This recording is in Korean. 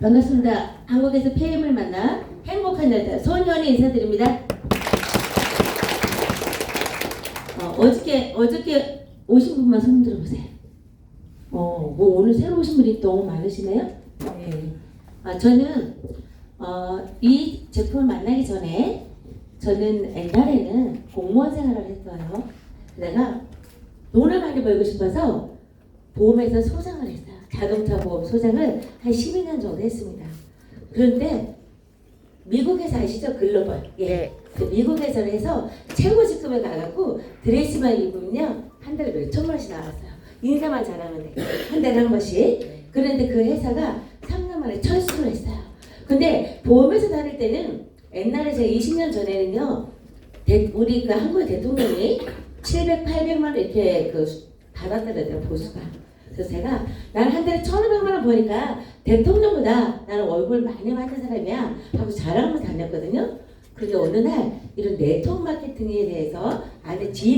반갑습니다. 한국에서 폐임을 만나 행복한 여자 소년이 인사드립니다. 어, 어저께 어저께 오신 분만 손 들어보세요. 어, 뭐 오늘 새로 오신 분이 너무 많으시네요. 네. 아, 저는 어, 이 제품을 만나기 전에 저는 옛날에는 공무원 생활을 했어요. 내가 돈을 많이 벌고 싶어서 보험회사 소장을 했어요. 자동차 보험 소장을 한 12년 정도 했습니다. 그런데 미국에서 아시죠? 글로벌. 예. 네. 그 미국에서 해서 최고 직급에 가갖고 드레스만 입으면요. 한 달에 몇 천만 원씩 나왔어요. 인사만 잘하면 돼. 한 달에 한 번씩. 그런데 그 회사가 3년 만에 철수를 했어요. 근데 보험회사 다닐 때는 옛날에 제가 20년 전에는요. 대- 우리 그 한국의 대통령이 700, 800만 원 이렇게 그 받았다더라고요 보수가. 그래서 제가 나는 한 달에 1,500만 원 버니까 대통령보다 나는 얼굴 많이 받는 사람이야 하고 자랑하면서 다녔거든요. 그런데 어느 날 이런 네트워크 마케팅에 대해서 안에 지